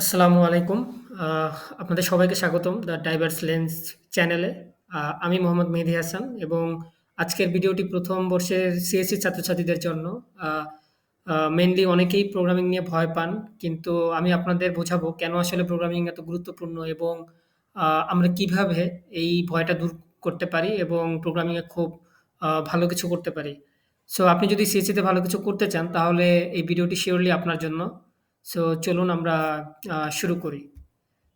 আসসালামু আলাইকুম। আপনাদের সবাইকে স্বাগতম দ্য ডাইভার্স লেন্স চ্যানেলে। আমি মোহাম্মদ মেহেদি হাসান এবং আজকের ভিডিওটি প্রথম বর্ষের সিএসসি ছাত্রছাত্রীদের জন্য। আ অনেকেই প্রোগ্রামিং নিয়ে ভয় পান। কিন্তু আমি আপনাদের বোঝাবো কেন আসলে প্রোগ্রামিং এত গুরুত্বপূর্ণ এবং আমরা কীভাবে এই ভয়টা দূর করতে পারি এবং প্রোগ্রামিংয়ে খুব ভালো কিছু করতে পারি। সো আপনি যদি সিএসসিতে ভালো কিছু করতে চান, তাহলে এই ভিডিওটি শিওরলি আপনার জন্য। সো চলুন আমরা শুরু করি।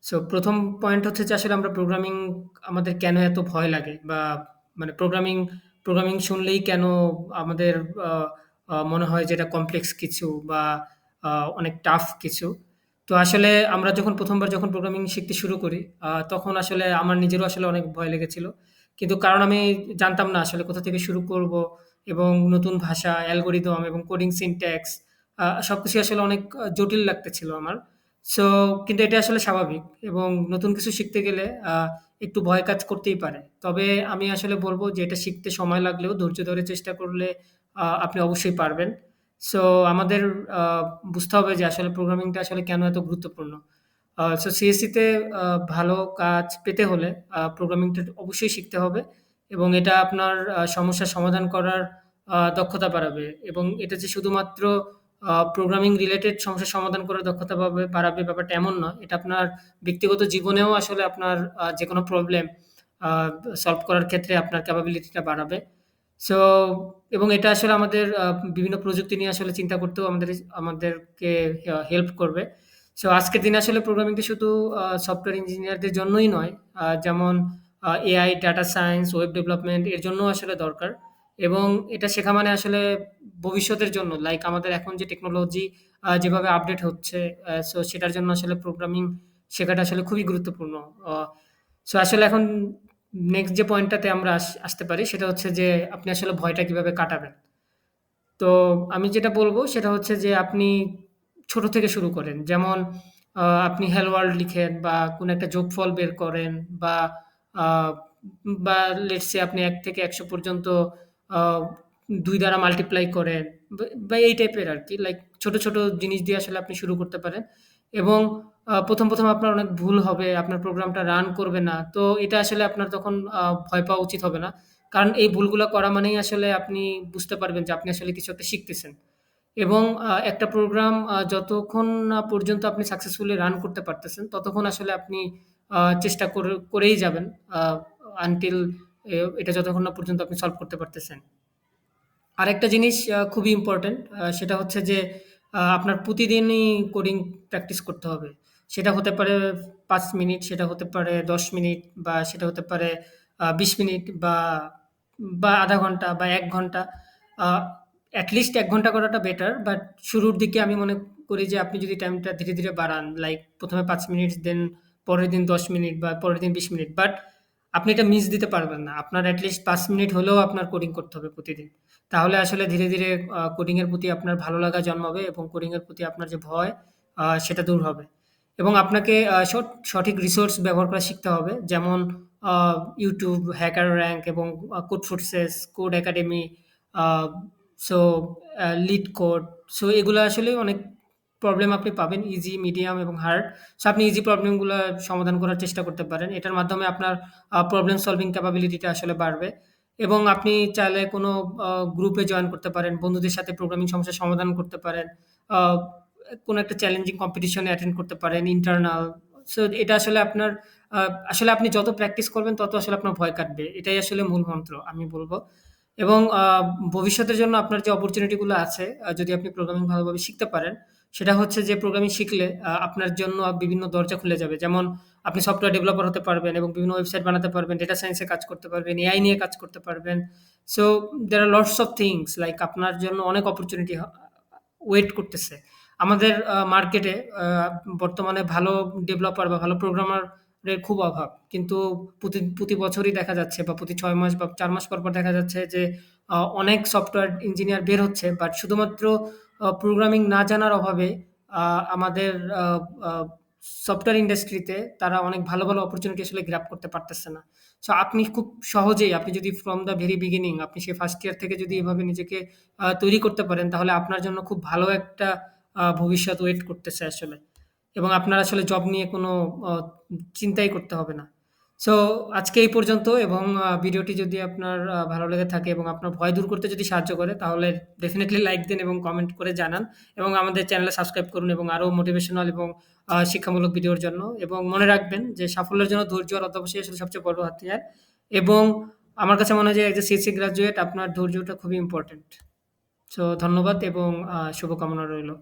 সো প্রথম পয়েন্ট হচ্ছে যে আসলে আমরা প্রোগ্রামিং আমাদের কেন এত ভয় লাগে বা মানে প্রোগ্রামিং প্রোগ্রামিং শুনলেই কেন আমাদের মনে হয় যে এটা কমপ্লেক্স কিছু বা অনেক টাফ কিছু। তো আসলে আমরা যখন প্রথমবার যখন প্রোগ্রামিং শিখতে শুরু করি, তখন আসলে আমার নিজেরও আসলে অনেক ভয় লেগেছিল। কিন্তু কারণ আমি জানতাম না আসলে কোথা থেকে শুরু করব এবং নতুন ভাষা, অ্যালগোরিদম এবং কোডিং সিনট্যাক্স আ সবকিছুই আসলে অনেক আ জটিল লাগতেছিল আমার। সো কিন্তু এটা আসলে স্বাভাবিক এবং নতুন কিছু শিখতে গেলে একটু ভয় কাজ করতেই পারে। তবে আমি আসলে বলব যে এটা শিখতে সময় লাগলেও ধৈর্য ধরে চেষ্টা করলে আপনি অবশ্যই পারবেন। সো আমাদের বুঝতে হবে যে আসলে প্রোগ্রামিংটা আসলে কেন এত গুরুত্বপূর্ণ। সো সিএসসি তে আ ভালো কাজ পেতে হলে প্রোগ্রামিংটা অবশ্যই শিখতে হবে এবং এটা আপনার আ সমস্যার সমাধান করার দক্ষতা বাড়াবে এবং এটা যে শুধুমাত্র প্রোগ্রামিং রিলেটেড সমস্যার সমাধান করে দক্ষতা পাবে বাড়াবে ব্যাপারটা এমন নয়। এটা আপনার ব্যক্তিগত জীবনেও আসলে আপনার যে কোনো প্রবলেম সলভ করার ক্ষেত্রে আপনার ক্যাপাবিলিটিটা বাড়াবে। সো এবং এটা আসলে আমাদের বিভিন্ন প্রযুক্তি নিয়ে আসলে চিন্তা করতেও আমাদের আমাদেরকে হেল্প করবে। সো আজকের দিনে আসলে প্রোগ্রামিংটা শুধু সফটওয়্যার ইঞ্জিনিয়ারদের জন্যই নয়। যেমন AI, data science, web development এর জন্যও আসলে দরকার। এবং এটা শেখা মানে আসলে ভবিষ্যতের জন্য লাইক আমাদের এখন যে টেকনোলজি যেভাবে আপডেট হচ্ছে সো সেটার জন্য আসলে প্রোগ্রামিং শেখাটা আসলে খুবই গুরুত্বপূর্ণ। সো আসলে এখন নেক্সট যে পয়েন্টটাতে আমরা আস, আসতে পারি সেটা হচ্ছে যে আপনি আসলে ভয়টা কীভাবে কাটাবেন। তো আমি যেটা বলব সেটা হচ্ছে যে আপনি ছোট থেকে শুরু করেন। যেমন আপনি হেলো ওয়ার্ল্ড লিখেন বা কোনো একটা যোগফল বের করেন বা বা লেটস আপনি ১ থেকে ১০০ পর্যন্ত ২ দ্বারা মাল্টিপ্লাই করেন বা এই টাইপের আর কি লাইক ছোট, ছোট জিনিস দিয়ে আসলে আপনি শুরু করতে পারেন এবং প্রথম ১ম, ১ম আপনার অনেক ভুল হবে, আপনার প্রোগ্রামটা রান করবে না। তো এটা আসলে আপনার তখন ভয় পাওয়া উচিত হবে না। কারণ এই ভুলগুলো করা মানেই আসলে আপনি বুঝতে পারবেন যে আপনি আসলে কিছু একটা শিখতেছেন। এবং একটা প্রোগ্রাম যতক্ষণ না পর্যন্ত আপনি সাকসেসফুলি রান করতে পারতেছেন, ততক্ষণ আসলে আপনি চেষ্টা করে করেই যাবেন। আনটিল এটা যতক্ষণ না পর্যন্ত আপনি সলভ করতে পারতেছেন। আরেকটা জিনিস খুবই ইম্পোর্টেন্ট সেটা হচ্ছে যে আপনার প্রতিদিনই কোডিং প্র্যাকটিস করতে হবে। সেটা হতে পারে পাঁচ মিনিট, সেটা হতে পারে ১০ মিনিট বা সেটা হতে পারে বিশ মিনিট বা বা আধা ঘণ্টা বা এক ঘণ্টা। আ এট লিস্ট ১ ঘণ্টা করাটা বেটার। বাট শুরুর দিকে আমি মনে করি যে আপনি যদি টাইমটা ধীরে, ধীরে বাড়ান, লাইক প্রথমে পাঁচ মিনিট দেন পরের দিন ১০ মিনিট বা পরের দিন ২০ মিনিট। বাট আপনি এটা মিস দিতে পারবেন না। আপনার এট লিস্ট ৫ মিনিট হলেও আপনার কোডিং করতে হবে প্রতিদিন। তাহলে আসলে ধীরে, ধীরে আ কোডিং এর প্রতি আপনার ভালো লাগা জন্মাবে এবং কোডিং এর প্রতি আপনার যে ভয় সেটা দূর হবে। এবং আপনাকে সঠিক রিসোর্স ব্যবহার করা শিখতে হবে। যেমন ইউটিউব হ্যাকার র্যাঙ্ক এবং Codeforces, Codecademy, so LeetCode. So এগুলো আসলে অনেক প্রবলেম আপনি পাবেন ইজি, মিডিয়াম এবং হার্ড। সো আপনি ইজি প্রবলেমগুলো সমাধান করার চেষ্টা করতে পারেন। এটার মাধ্যমে আপনার প্রবলেম সলভিং ক্যাপাবিলিটিটা আসলে বাড়বে। এবং আপনি চাইলে কোনো গ্রুপে জয়েন করতে পারেন। বন্ধুদের সাথে প্রোগ্রামিং সমস্যার সমাধান করতে পারেন। কোনো একটা চ্যালেঞ্জিং কম্পিটিশনে অ্যাটেন্ড করতে পারেন, ইন্টারনাল। সো এটা আসলে আপনার আসলে আপনি যত প্র্যাকটিস করবেন তত আসলে আপনার ভয় কাটবে। এটাই আসলে মূল মন্ত্র আমি বলব এবং ভবিষ্যতের জন্য আপনার যে অপরচুনিটিগুলো আছে, যদি আপনি প্রোগ্রামিং ভালোভাবে শিখতে পারেন, সেটা হচ্ছে যে প্রোগ্রামিং শিখলে আপনার জন্য বিভিন্ন দরজা খুলে যাবে। যেমন আপনি সফটওয়্যার ডেভেলপার হতে পারবেন এবং বিভিন্ন ওয়েবসাইট বানাতে পারবেন, ডেটা সায়েন্সে কাজ করতে পারবেন, এআই নিয়ে কাজ করতে পারবেন। So there are lots of things like আপনার জন্য অনেক অপরচুনিটি ওয়েট করতেছে। আমাদের মার্কেটে বর্তমানে ভালো ডেভেলপার বা ভালো প্রোগ্রামার খুব অভাব। কিন্তু প্রতি প্রতি বছরই দেখা যাচ্ছে বা প্রতি ছয় মাস বা চার মাস পর, পর দেখা যাচ্ছে যে অনেক সফটওয়্যার ইঞ্জিনিয়ার বের হচ্ছে। বাট শুধুমাত্র প্রোগ্রামিং না জানার অভাবে আমাদের সফটওয়্যার ইন্ডাস্ট্রিতে তারা অনেক ভালো, ভালো অপরচুনিটি আসলে গ্র্যাব করতে পারতেছে না। সো আপনি খুব সহজেই আপনি যদি ফ্রম দ্য ভেরি বিগিনিং আপনি সেই ফার্স্ট ইয়ার থেকে যদি এভাবে নিজেকে তৈরি করতে পারেন, তাহলে আপনার জন্য খুব ভালো একটা ভবিষ্যৎ ওয়েট করতেছে আসলে। এবং আপনার আসলে জব নিয়ে কোনো চিন্তাই করতে হবে না। সো আজকে এই পর্যন্ত এবং ভিডিওটি যদি আপনার ভালো লেগে থাকে এবং আপনার ভয় দূর করতে যদি সাহায্য করে, তাহলে ডেফিনিটলি লাইক দিন এবং কমেন্ট করে জানান এবং আমাদের চ্যানেলে সাবস্ক্রাইব করুন এবং আরও মোটিভেশনাল এবং শিক্ষামূলক ভিডিওর জন্য এবং মনে রাখবেন যে সাফল্যের জন্য ধৈর্য আর অধ্যবসায়ই আসলে সবচেয়ে বড় হাতিয়ার এবং আমার কাছে মনে হয় যে এজ এ সিএসসি গ্র্যাজুয়েট আপনার ধৈর্যটা খুবই ইম্পোর্টেন্ট। সো ধন্যবাদ এবং শুভকামনা রইল।